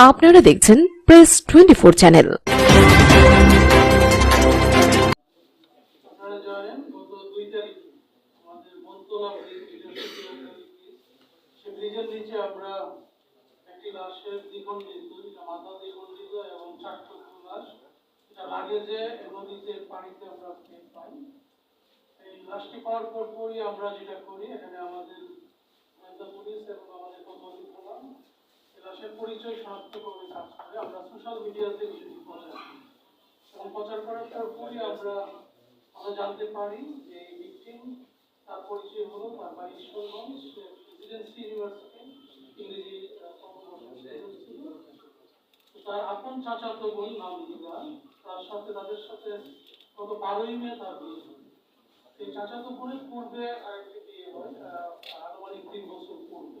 আপনারা দেখছেন press twenty four channel আমরা একটি আমরা এই লাশটি পাওয়ার পর পরই আমরা যেটা করি এখানে আমাদের পুলিশ এবং আমাদের লাশের পরিচয় শনাক্তকরণে কাজ করে। আমরা সোশ্যাল মিডিয়াতে বিষয়টি প্রচার করি এবং প্রচার করার পরপরই আমরা আমরা জানতে পারি যে ভিকটিম তার পরিচয় হলো তার বাড়ি ঈশ্বরগঞ্জ প্রেসিডেন্সি ইউনিভার্সিটি ইংরেজি তার আপন চাচাতো বোন নাম দিলা তার সাথে তাদের সাথে গত বারোই মে তার বিয়ে হয়। এই চাচাতো বোনের পূর্বে আরেকটি বিয়ে হয় আহ, আনুমানিক তিন বছর পূর্বে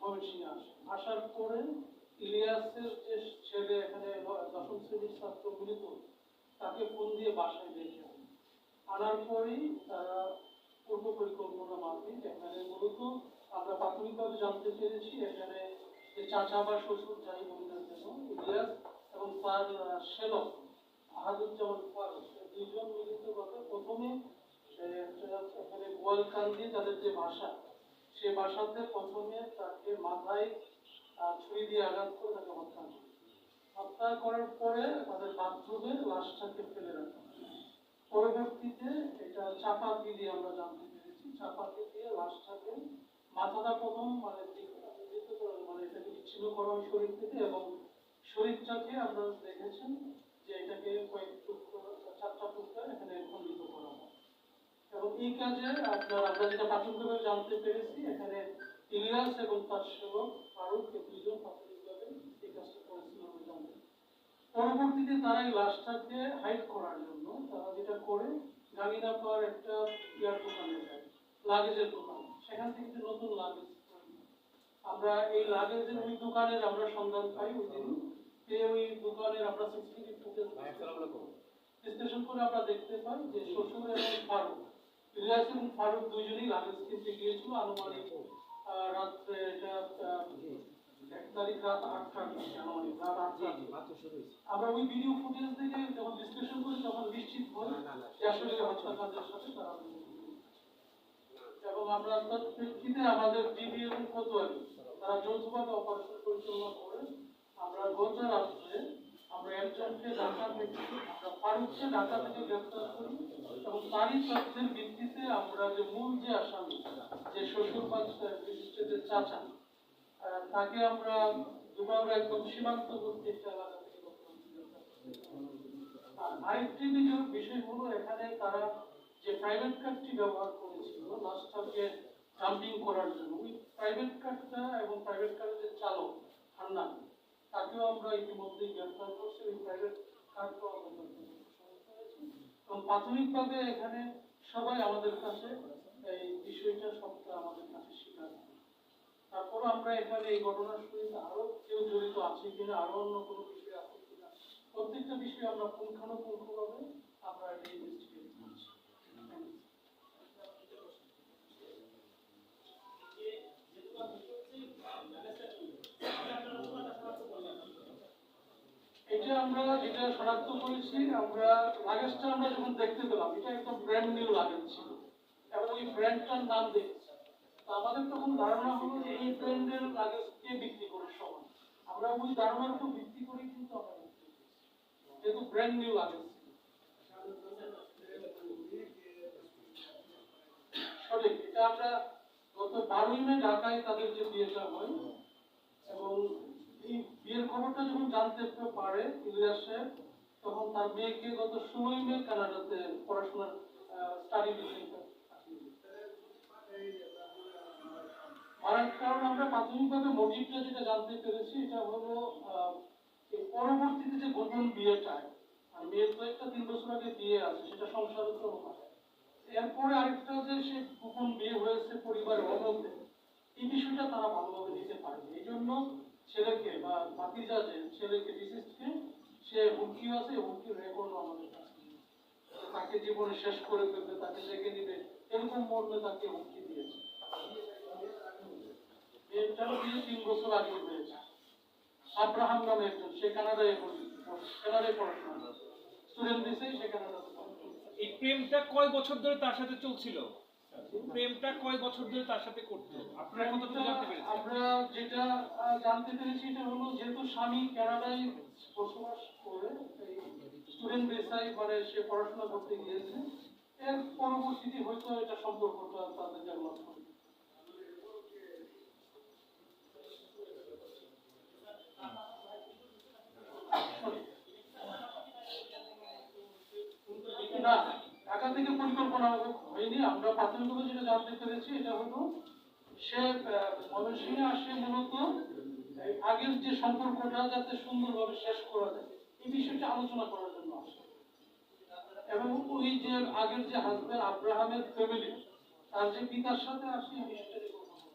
ময়মনসিংহে আসে আসার পরে ইলিয়াসের যে ছেলে এখানে দশম শ্রেণির ছাত্র মৃত তাকে ফোন দিয়ে বাসায় ডেকে আনে। আনার পরেই তারা পূর্ব পরিকল্পনা মাফিক এখানে মূলত আমরা প্রাথমিকভাবে জানতে পেরেছি এখানে যে চাচা বা শ্বশুর যাই বলি না ইলিয়াস এবং তার আহ, শ্যালক আহাদুজ্জামান ফারুক দুইজন মিলিতভাবে প্রথমে এখানে গোয়ালকান্দি তাদের যে ভাষা সে বাসাতে প্রথমে তাকে মাথায় ছুরি দিয়ে আঘাত করে তাকে হত্যা করে হত্যা করার পরে তাদের বাথরুমে লাশটাকে ফেলে রাখা। পরবর্তীতে এটা চাপাতি দিয়ে আমরা জানতে পেরেছি। চাপাতি দিয়ে লাশটাকে মাথাটা প্রথম মানে মানে এটাকে বিচ্ছিন্ন করা হয় শরীর থেকে এবং শরীরটাকে আমরা দেখেছেন যে এটাকে কয়েক টুকরো চারটা টুকরা এখানে খণ্ডিত করা হয়। এই কাজে আপনার আমরা যেটা প্রাথমিকভাবে জানতে পেরেছি এখানে ইলিয়াস এবং তার সেবক ফারুক এই দুইজন প্রাথমিকভাবে এই কাজটা করেছিল আমরা জানতে পরবর্তীতে তারা এই লাশটাকে হাইড করার জন্য তারা যেটা করে গাঙ্গিনা পাওয়ার একটা ইয়ার দোকানে যায় লাগেজের দোকান সেখান থেকে নতুন লাগেজ আমরা এই লাগেজের ওই দোকানের আমরা সন্ধান পাই ওই দিন। ওই দোকানের আমরা সিসিটিভি ফুটেজ বিশ্লেষণ করে আমরা দেখতে পাই যে শ্বশুর এবং ফারুক ইলিয়াস এবং ফারুক দুইজনই লাগেজ কিনতে গিয়েছিল আনুমানিক রাত্রে এটা এক তারিখ রাত আটটার আনুমানিক রাত আটটার আমরা ওই ভিডিও ফুটেজ থেকে যখন বিশ্লেষণ করি তখন নিশ্চিত হই যে আসলে হত্যাকাণ্ডের সাথে তারা। এবং আমরা তার প্রেক্ষিতে আমাদের ডিবি এবং কোতোয়ালি তারা যৌথভাবে অপারেশন পরিচালনা করে আমরা গত রাত্রে আমরা একজনকে ঢাকা থেকে আমরা ফারুককে ঢাকা থেকে গ্রেফতার করি। এবং তারই তথ্যের ভিত্তিতে আমরা যে মূল যে আসামি তাকে আমরা একদম সীমান্তবর্তী একটা এখানে তারা যে প্রাইভেট কারটি ব্যবহার করেছিল জাম্পিং করার জন্য, ওই প্রাইভেট কারটা এবং প্রাইভেট কারের যে চালক, হান্নান, তাকেও আমরা ইতিমধ্যেই গ্রেফতার করছি ওই প্রাইভেট কারটাও আমরা এবং প্রাথমিকভাবে এখানে সবাই আমাদের কাছে এই বিষয়টা সবটা আমাদের কাছে স্বীকার করে। তারপর আমরা এখানে এই ঘটনার সহিত আরও কেউ জড়িত আছে কিনা আরও অন্য কোনো বিষয় আছে কিনা প্রত্যেকটা বিষয়ে আমরা পুঙ্খানুপুঙ্খভাবে আমরা এটা এটা আমরা যেটা শনাক্ত করেছি, আমরা লাগেজটা আমরা যখন দেখতে পেলাম, এটা একদম ব্র্যান্ড নিউ লাগেজ ছিল। এবং ওই ব্র্যান্ডটার নাম দেখেছি। তো আমাদের তখন ধারণা হলো যে এই ব্র্যান্ডের লাগেজ কে বিক্রি করে সবাই। আমরা ওই ধারণার উপর ভিত্তি করে কিন্তু আমরা যেহেতু ব্র্যান্ড নিউ লাগেজ সঠিক, এটা আমরা গত বারোই মে ঢাকায় তাদের যে বিয়েটা হয়। এবং এই বিয়ের খবরটা যখন জানতে পারে ইলিয়াসে তখন তার মেয়েকে গত ষোলোই মে কানাডাতে পড়াশোনার স্টাডি ভিসা আর কারণ আমরা প্রাথমিকভাবে মোটিভটা যেটা জানতে পেরেছি, এটা হলো পরবর্তীতে যে গোপন বিয়েটা, আর মেয়ের তো একটা তিন বছর আগে বিয়ে আছে, সেটা তো এরপরে আরেকটা যে সে গোপন বিয়ে হয়েছে পরিবারের অভাবে এই বিষয়টা তারা ভালোভাবে নিতে পারেনি। এই ছেলেকে বা ভাতিজা যে ছেলেকে ডিসিসকে সে হুমকি আছে, এই হুমকির রেকর্ড আমাদের কাছে তাকে জীবনে শেষ করে ফেলবে, তাকে রেখে দিবে এরকম মর্মে তাকে হুমকি দিয়েছে। মেয়েটার বিয়ে তিন বছর আগে হয়েছে। আব্রাহাম নামে একজন, সে কানাডায় কানাডায় পড়াশোনা স্টুডেন্ট দিয়েছে সে কানাডাতে। এই প্রেমটা কয় বছর ধরে তার সাথে চলছিল? প্রেমটা কয় বছর ধরে তার সাথে করতো? জানতে পেরেছেন? আমরা যেটা জানতে পেরেছি এটা হলো যেহেতু স্বামী কানাডায় বসবাস করে স্টুডেন্ট ভিসায় মানে সে পড়াশোনা করতে গিয়েছে, এর পরবর্তীতে হয়তো এটা সম্পর্কটা তাদের হবে না ঢাকা পরিকল্পনা হয়নি, আমরা প্রাথমিকভাবে যেটা জানতে পেরেছি এটা সে আসে মূলত আগের যে সম্পর্কটা যাতে সুন্দরভাবে শেষ করা যায়, এই আলোচনা করার জন্য আসে এবং ওই যে আগের যে আব্রাহামের ফ্যামিলি তার যে পিতার সাথে আসে, এই বিষয়টা।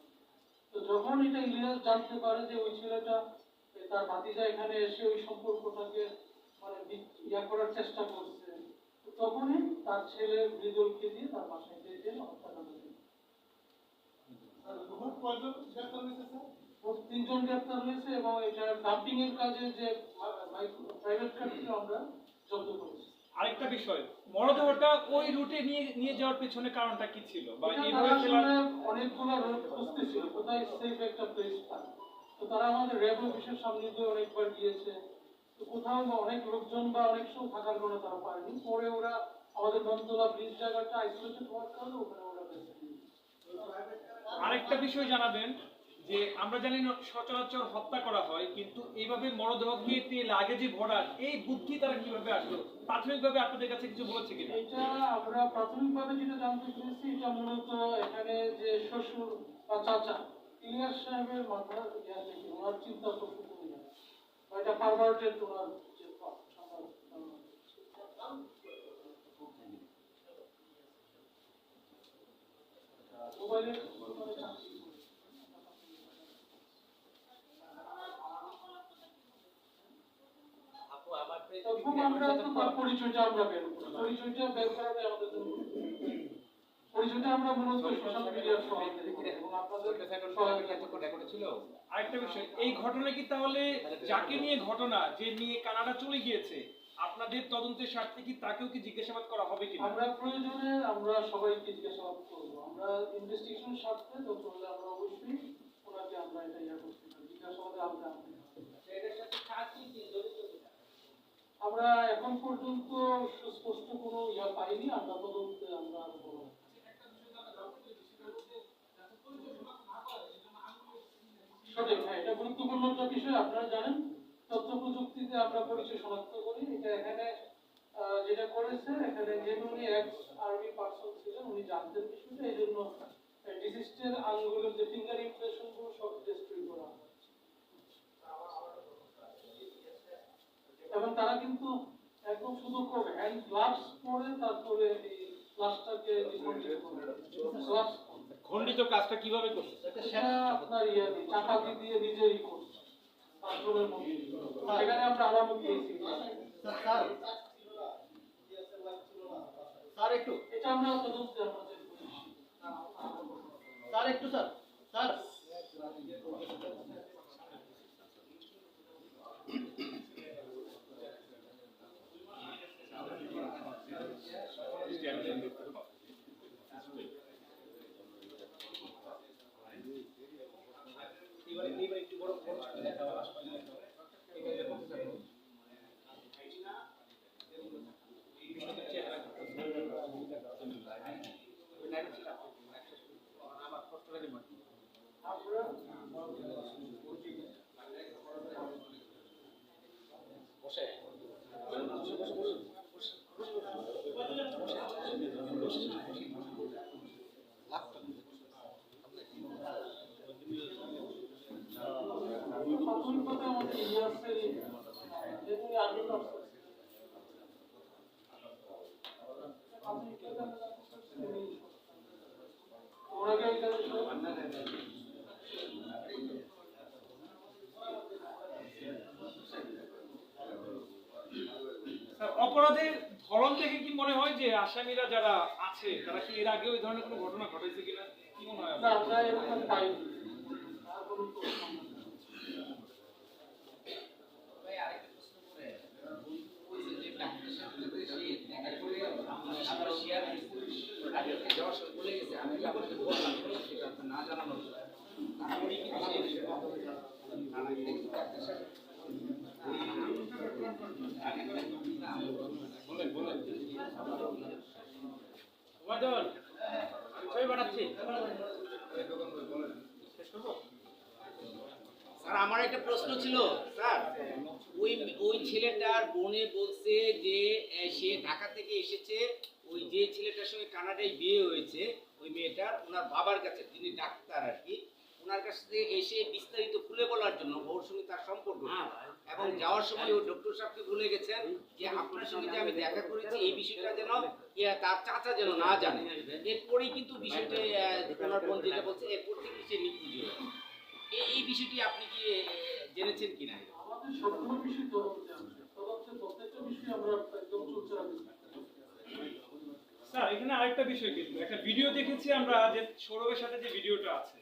তো যখন এটা ইলিয়াস জানতে পারে যে ওই ছেলেটা, তার ভাতিজা এখানে এসে ওই সম্পর্কটাকে মানে ইয়া করার চেষ্টা করছে তখনই তার ছেলে মৃদুলকে দিয়ে তার বাসায় দিয়ে দিয়ে হত্যা করে দিল। তিনজন গ্রেপ্তার হয়েছে এবং এটা ডাম্পিং এর কাজে যে প্রাইভেট কার ছিল আমরা জব্দ করেছি। আরেকটা বিষয় মরদেহটা ওই রুটে নিয়ে নিয়ে যাওয়ার পেছনে কারণটা কি ছিল? বা এইভাবে ফেলার অনেকগুলো রোড খুঁজতেছিল কোথায় সেফ একটা প্লেস তো তারা আমাদের র্যাব অফিসের সামনে দিয়ে অনেকবার গিয়েছে। তো কোথাও বা অনেক লোকজন বা অনেক সময় থাকার কারণে তারা পারেনি পরে ওরা আমাদের বন্তলা ব্রিজ জায়গাটা আইসোলেটেড হওয়ার কারণে ওখানে ওরা বেঁচে আরেকটা বিষয় জানাবেন যে আমরা জানি সচরাচর হত্যা করা হয় কিন্তু এইভাবে মরদেহকে তেল আগে যে ভরার এই বুদ্ধি তারা কীভাবে আসলো? প্রাথমিকভাবে আপনাদের কাছে কিছু বলেছে কিনা? এটা আমরা প্রাথমিকভাবে যেটা জানতে পেরেছি এটা মূলত এখানে যে শ্বশুর বা চাচা ইলিয়াস সাহেবের মাথা ওনার চিন্তা শক্তি কমে যায় বা এটা যে thought, চিন্তা ভাবনা। মোবাইলে মোবাইলে চাকরি করে। প্রথম আমরা পরিচয়টা আমরা বের করি পরিচয়টা বের করাটা আমাদের পরিচয়টা আমরা মূলত সোশ্যাল মিডিয়ার সহায়তা আরেকটা বিষয়, এই ঘটনা কি তাহলে যাকে নিয়ে ঘটনা, যে নিয়ে কানাডা চলে গিয়েছে, আপনাদের তদন্তের স্বার্থে কি তাকেও কি জিজ্ঞাসাবাদ করা হবে কিনা? আমরা প্রয়োজনে আমরা সবাইকে জিজ্ঞাসাবাদ করব। আমরা ইনভেস্টিগেশন স্বার্থে দরকার হলে আমরা অবশ্যই ওনাকে আমরা এটা ইয়া করতে পারি। জিজ্ঞাসাবাদে আমরা আমরা এখন পর্যন্ত সুস্পষ্ট কোনো ইয়া পাইনি, আমরা তদন্তে আমরা আরও বড় হব। সঠিক হ্যাঁ এটা গুরুত্বপূর্ণ একটা বিষয় আপনারা জানেন তথ্য প্রযুক্তিতে আমরা পরিচয় শনাক্ত করি। এটা এখানে যেটা করেছে এখানে যেহেতু উনি এক্স আর্মি পার্সন ছিলেন উনি জানতেন বিষয়টা এই জন্য ডিসিস্টের আঙ্গুলের যে ফিঙ্গার ইমপ্রেশনগুলো সব ডিস্ট্রয় করা। এবং তারা কিন্তু একদম শুধু হ্যান্ড গ্লাভস পরে তারপরে এই গ্লাভসটাকে গ্লাভস খণ্ডিত কাজটা কীভাবে করছে আপনার ইয়ে দিয়ে দিয়ে করছে। সেখানে আমরা দিয়েছি স্যার। স্যার একটু। এটা আমরা তদন্তে স্যার একটু স্যার। স্যার। আমরা প্রাথমিকভাবে আমাদের ইলিয়াসেরই যেহেতু আর্মি করছে প্রাথমিকভাবে আমরা জানতে পারছি উনি ওর আগে এখানে স্যার, অপরাধের ধরন দেখে কি মনে হয় যে আসামিরা যারা আছে তারা কি এর আগে ওই ধরনের কোনো ঘটনা ঘটেছে কিনা? কি মনে হয় না আমি কি আপনাকে বললাম সেটা আপনার না জানানো তারপরে কিন্তু সে ডাক্তারের সাথে ওয়াদল, ছবি পাঠাচ্ছি। স্যার আমার একটা প্রশ্ন ছিল স্যার ওই ওই ছেলেটার বোনে বলছে যে সে ঢাকা থেকে এসেছে ওই যে ছেলেটার সঙ্গে কানাডায় বিয়ে হয়েছে ওই মেয়েটার ওনার বাবার কাছে তিনি ডাক্তার আর কি ওনার কাছ থেকে এসে বিস্তারিত খুলে বলার জন্য ওর সঙ্গে তার সম্পর্ক কি। এবং যাওয়ার সময় ওই ডক্টর সাহেবকে ভুলে গেছেন যে আপনার সঙ্গে যে আমি দেখা করেছি এই বিষয়টা যেন তার চাচা যেন না জানে। এরপরেই কিন্তু বিষয়টা আহ, ওনার বোন যেটা বলছে এরপর থেকে সে নিখোঁজ হয়েছে। এই এই বিষয়টি আপনি কি জেনেছেন কিনা আমাদের সবগুলো বিষয় তদন্তে প্রত্যেকটা বিষয় আমরা একদম চলছে স্যার এখানে আরেকটা বিষয় কিন্তু একটা ভিডিও দেখেছি আমরা যে সৌরভের সাথে যে ভিডিওটা আছে।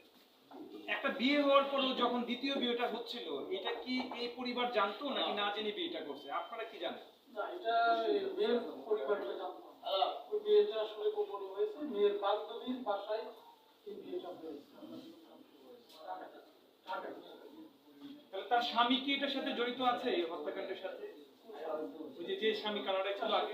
একটা বিয়ে হওয়ার পরেও যখন দ্বিতীয় বিয়েটা হচ্ছিল এটা কি এই পরিবার জানতো নাকি না জেনে বিয়েটা করছে? আপনারা কি জানেন? তার স্বামী কি এটার সাথে জড়িত আছে হত্যাকাণ্ডের সাথে? যে স্বামী কানাডায় ছিল আগে।